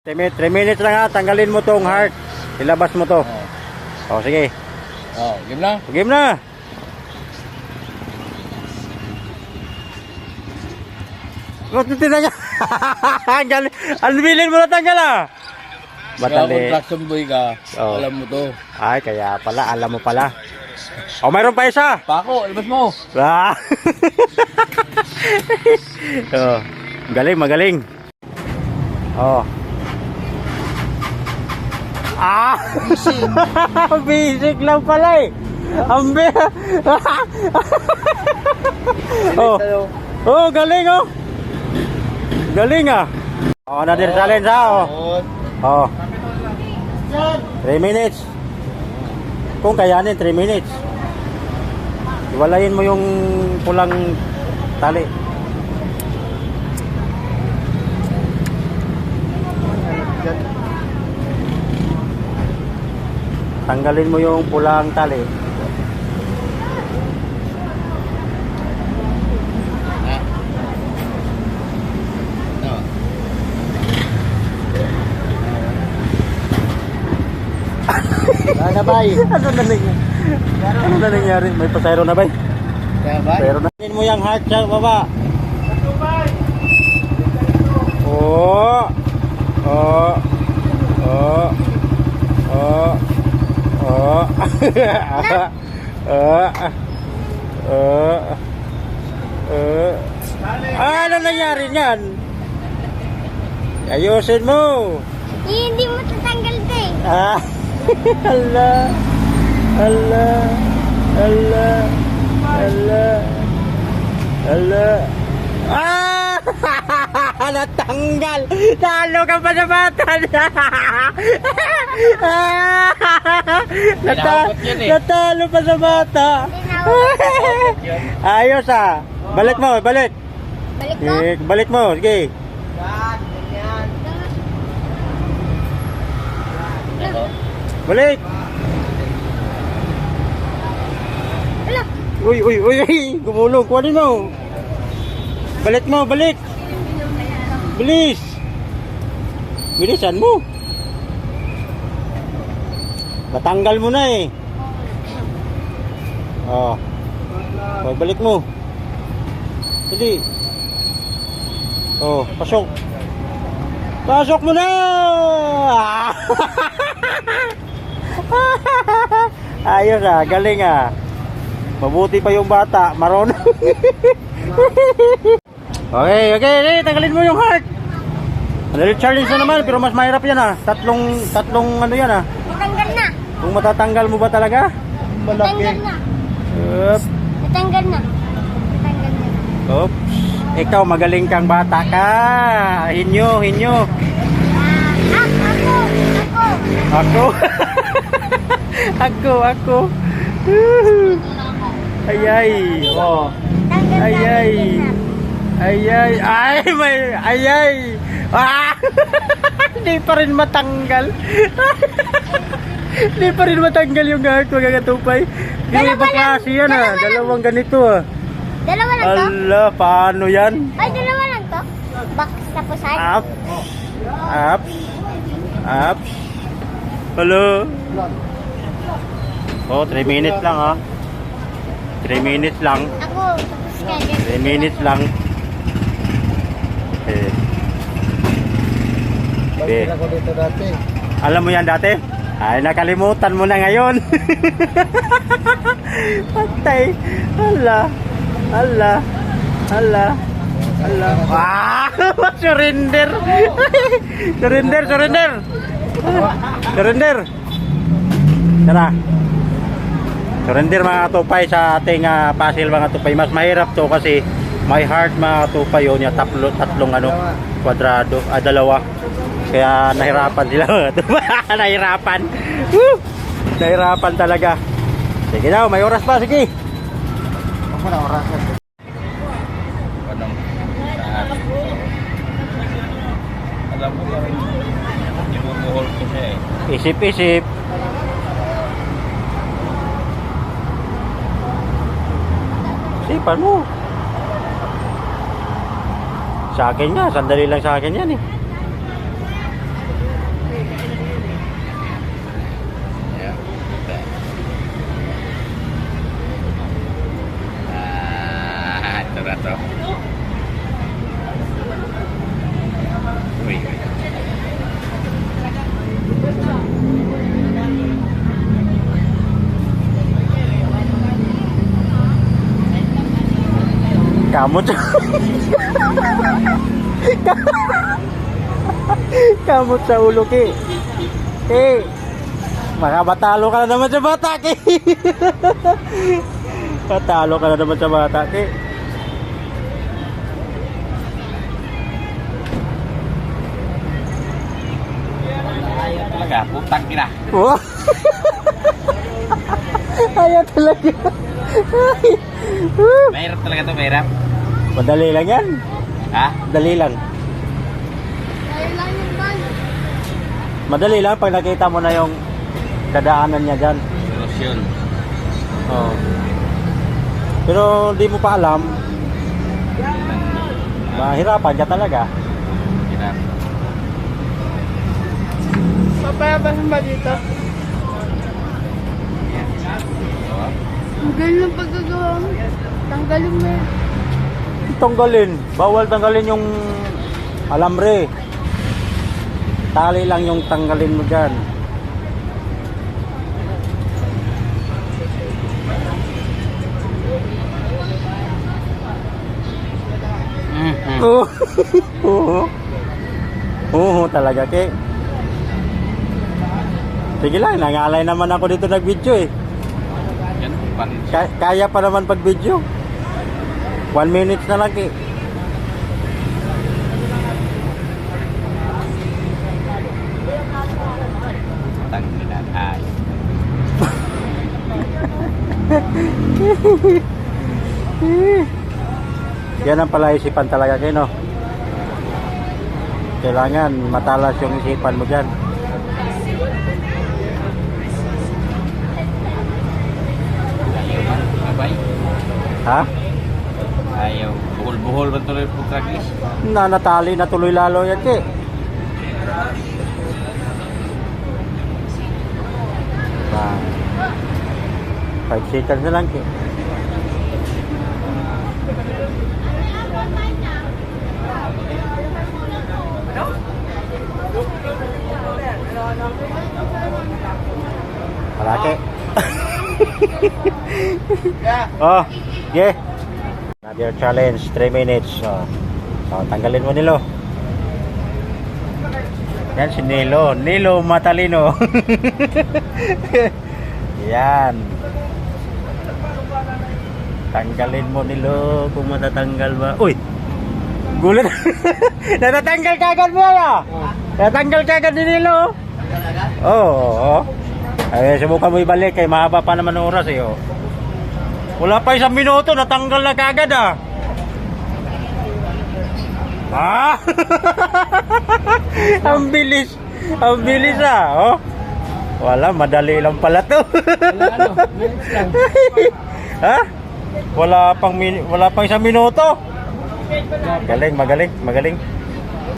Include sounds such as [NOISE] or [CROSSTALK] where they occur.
3 minutes, 3 minutes lang ha, tanggalin mo tong heart. Ilabas mo to. Oh. O, sige. Oh, game na. Game na. Ba't tinan niya? [LAUGHS] Ang galing. Ang bilin mo na tanggal ah. Kaya Madali. construction boy ka, Oh. alam mo to. Ay, kaya pala. Alam mo pala. O, mayroon pa isa. Pako, labas mo. Ah. [LAUGHS] oh, galing, magaling. Oh. Ah! [LAUGHS] Basic lang pala eh. Ang bi- [LAUGHS] oh. oh, galing oh. Galing ah. Oh, another challenge ah. Oh. Oh. 3 minutes. Kung kayanin, 3 minutes. Iwalayin mo yung pulang tali. Tanggalin mo yung pulang tali. Ano bay? ano na nangyari? Ano na nangyari? May pasayro na bay? Kaya ba? Pero na. mo yung heart sa baba. Oh. Oh. Oh. Oh. Oh. Oh. Oh. Oh. Ah, ano nangyari niyan? Ayusin mo. Eh, hindi mo tatanggal ito eh. Ah. Hala. Hala. Hala. Hala. Hala. Ah! Natanggal! Talo ka pa sa bata! [LAUGHS] Nata eh. natalo pa sa bata! Ayos ah! Balik mo, balik! Balik ko. Eh, balik mo, sige! Balik! Uy, uy, uy, uy! Gumulong, kuhanin mo! Balik mo, balik! Bilis! Bilisan mo! Natanggal mo na eh! Oh. Oh, balik mo. Hindi. Oh, pasok. Pasok mo na! [LAUGHS] Ayos ah, galing ah. Mabuti pa yung bata, marunong. [LAUGHS] okay, okay, okay, tanggalin mo yung heart. Another challenge na naman, pero mas mahirap yan ah. Tatlong, tatlong ano yan ah. Kung matatanggal mo ba talaga? Natanggal na. Oops. Natanggal na. Natanggal na. Oops. Ikaw, magaling kang bata ka. Hinyo, hinyo. Ah, ako. Ako. [LAUGHS] Ako. ako, ako. Ay, ay. Oh. Ay, ay. Ay, ay. Ay, may, ay, ay. Ah! [LAUGHS] Hindi pa rin matanggal. [LAUGHS] Hindi pa rin matanggal yung heart, mga katupay. Yung Dalawa iba lang. klase yan ah. Dalawa lang. Dalawang ganito ah. Dalawa lang to? Ala, paano yan? Ay, dalawa lang to? Box tapusan? Up. Up. Up. Hello. Oh, 3 minutes lang ha. 3 minutes lang. Ako, tapos ka dyan. 3 minutes lang. Dito dati. Alam mo yan dati? Ay, nakalimutan mo na ngayon. [LAUGHS] Patay. Hala. Hala. Hala. Hala. Ah! [LAUGHS] surrender. [LAUGHS] surrender, surrender. Surrender. Tara. Surrender mga tupay sa ating uh, puzzle mga tupay. Mas mahirap to kasi may heart mga tupay yun. Yung tatlo, tatlong ano, kwadrado, ah, dalawa. Kaya nahirapan sila [LAUGHS] nahirapan. Woo! Nahirapan talaga. Sige daw, may oras pa. Sige. Ako na oras na. Anong? Alam mo lang, ibubuhol ko siya eh. Isip-isip. Isipan mo. Sa akin nga, sandali lang sa akin yan eh. bata. Uy, uy. Kamu Kamu sa ulo ki. Ki. Mga [LAUGHS] batalo ka na naman sa bata ki. patalo ka na naman sa bata ki. Talaga, putang ina. Oh. Ayaw talaga. Ay. Mahirap talaga to, mahirap. Madali lang yan. Ha? Madali lang. Madali lang pag nakita mo na yung dadaanan niya dyan. Solusyon. Oh. Pero di mo pa alam, mahirapan ka talaga. Papayabasan ba dito? Ang galing ng pagkagawa mo. Tanggalin mo yan. Tanggalin. Bawal tanggalin yung alambre. Tali lang yung tanggalin mo dyan. Mhm. [LAUGHS] Oo. Oo. Oo talaga, ke. Sige lang, nangalay naman ako dito nag-video eh. Yan, pan. Ka- kaya pa naman pag-video. One minute na lang. Ay. Yan ang palaisipan talaga kayo, no? Kailangan matalas yung isipan mo dyan. Ha? Ayaw. Buhol-buhol ba tuloy po tragis? Na natali na tuloy lalo yan, ke. Ah. Five seconds na lang, ke. Malaki. [LAUGHS] oh, yeah. Another challenge, 3 minutes. Oh. So, tanggalin mo Nilo. Yan si Nilo. Nilo Matalino. [LAUGHS] Yan. Tanggalin mo Nilo kung matatanggal ba. Uy! Gulat. [LAUGHS] Natatanggal kagad mo ya. Natatanggal kagad ni Nilo. Oo. Oh, Ay, subukan mo ibalik kay mahaba pa naman oras eh. Oh. Wala pa isang minuto, natanggal na kagad ah. Ah! [LAUGHS] ang bilis. Ang bilis ah, oh. Wala, madali lang pala to. ano, [LAUGHS] ha? Wala pang wala pang isang minuto. Magaling, magaling, magaling.